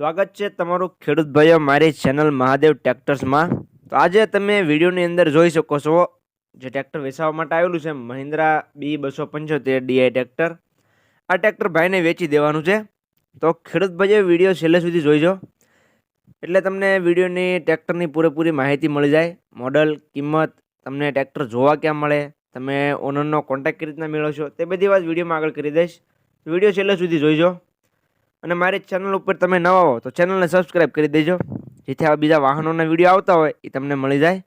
સ્વાગત છે તમારું ખેડૂત ભાઈઓ, મારી ચેનલ મહાદેવ ટ્રેક્ટર્સમાં તો આજે તમે વિડીયોની અંદર જોઈ શકો છો જે ટ્રેક્ટર વેચાવા માટે આવેલું છે મહિન્દ્રા બી બસો પંચોતેર ડીઆઈ ટ્રેક્ટર આ ટ્રેક્ટર ભાઈને વેચી દેવાનું છે. તો ખેડૂત ભાઈએ વીડિયો છેલ્લે સુધી જોઈજો. એટલે તમને વિડીયોની ટ્રેક્ટરની પૂરેપૂરી માહિતી મળી જાય મોડલ કિંમત, તમને ટ્રેક્ટર જોવા ક્યાં મળે, તમે ઓનરનો કોન્ટેક્ટ કઈ રીતના મેળવશો, તે બધી વાત વિડીયોમાં આગળ કરી દઈશ. વીડિયો છેલ્લે સુધી જોઈજો. અને મારી ચેનલ ઉપર તમે નવા હો, તો ચેનલને સબસ્ક્રાઈબ કરી દેજો. જેથી આવા બીજા વાહનોના વીડિયો આવતા હોય, એ તમને મળી જાય.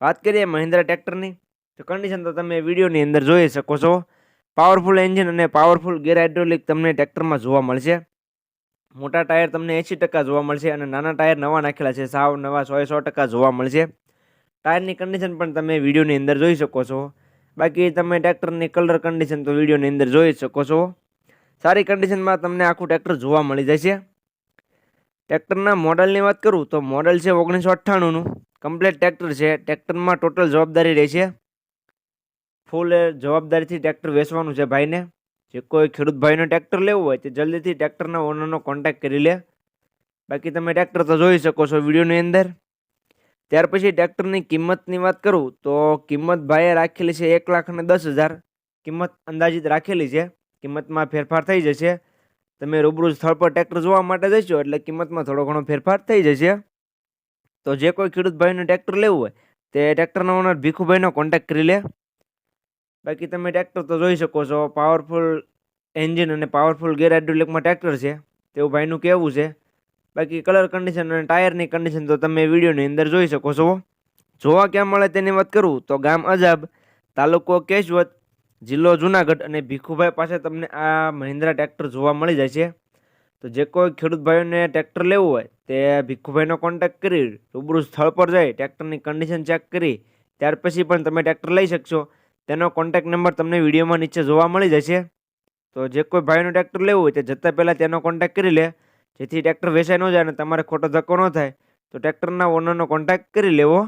વાત કરીએ મહિન્દ્રા ટ્રેક્ટરની તો કન્ડિશન તો તમે વિડીયોની અંદર જોઈ શકો છો. પાવરફુલ એન્જિન અને પાવરફુલ ગેર હાઇડ્રોલિક તમને ટ્રેક્ટરમાં જોવા મળશે. મોટા ટાયર તમને એંસી ટકા જોવા મળશે અને નાના ટાયર નવા નાખેલા છે, સાવ નવા સો સો ટકા જોવા મળશે. ટાયરની કન્ડિશન પણ તમે વિડીયોની અંદર જોઈ શકો છો. બાકી તમે ટ્રેક્ટરની કલર કન્ડિશન તો વિડીયોની અંદર જોઈ શકો છો. સારી કન્ડિશનમાં તમને આખું ટ્રેક્ટર જોવા મળી જશે ટ્રેક્ટરના મોડલની વાત કરું તો મોડલ છે ઓગણીસો અઠ્ઠાણુંનું કમ્પ્લેટ ટ્રેક્ટર છે. ટ્રેક્ટરમાં ટોટલ જવાબદારી રહેશે ફૂલ જવાબદારીથી ટ્રેક્ટર વેચવાનું છે ભાઈને. જે કોઈ ખેડૂત ભાઈનો ટ્રેક્ટર લેવું હોય તે જલ્દીથી ટ્રેક્ટરના ઓનરનો કોન્ટેક્ટ કરી લે. બાકી તમે ટ્રેક્ટર તો જોઈ શકો છો વિડીયોની અંદર. ત્યાર પછી ટ્રેક્ટરની કિંમતની વાત કરું તો કિંમત ભાઈએ રાખેલી છે એક લાખ અને દસ હજાર. કિંમત અંદાજિત રાખેલી છે. કિંમતમાં ફેરફાર થઈ જશે. તમે રૂબરૂ સ્થળ પર ટ્રેક્ટર જોવા માટે જશો એટલે કિંમતમાં થોડો ઘણો ફેરફાર થઈ જશે. તો જે કોઈ ખેડૂત ભાઈને ટ્રેક્ટર લેવું હોય, તે ટ્રેક્ટરના ઓનર ભીખુભાઈનો કોન્ટેક્ટ કરી લે. બાકી તમે ટ્રેક્ટર તો જોઈ શકો છો પાવરફુલ એન્જિન અને પાવરફુલ ગેર હાઇડ્રોલિકમાં ટ્રેક્ટર છે. તેવું ભાઈનું કહેવું છે. બાકી કલર કન્ડિશન અને ટાયરની કન્ડિશન તો તમે વિડીયોની અંદર જોઈ શકો છો. જોવા ક્યાં મળે તેની વાત કરું તો ગામ અજાબ, તાલુકો કેશવત જિલ્લો જુનાગઢ અને ભીખુભાઈ પાસે તમને આ મહિન્દ્રા ટ્રેક્ટર જોવા મળી જાય છે. તો જે કોઈ ખેડૂત ભાઈઓને ટ્રેક્ટર લેવું હોય, તે ભીખુભાઈનો કોન્ટેક્ટ કરી, રૂબરૂ સ્થળ પર જઈ ટ્રેક્ટરની કન્ડિશન ચેક કરી, ત્યાર પછી પણ તમે ટ્રેક્ટર લઈ શકશો. તેનો કોન્ટેક્ટ નંબર તમને વિડીયોમાં નીચે જોવા મળી જશે. તો જે કોઈ ભાઈનું ટ્રેક્ટર લેવું હોય, તે જતાં પહેલાં તેનો કોન્ટેક્ટ કરી લે. જેથી ટ્રેક્ટર વેચાઈ ન જાય અને તમારે ખોટો ધક્કો ન થાય. તો ટ્રેક્ટરના ઓનરનો કોન્ટેક્ટ કરી લેવો.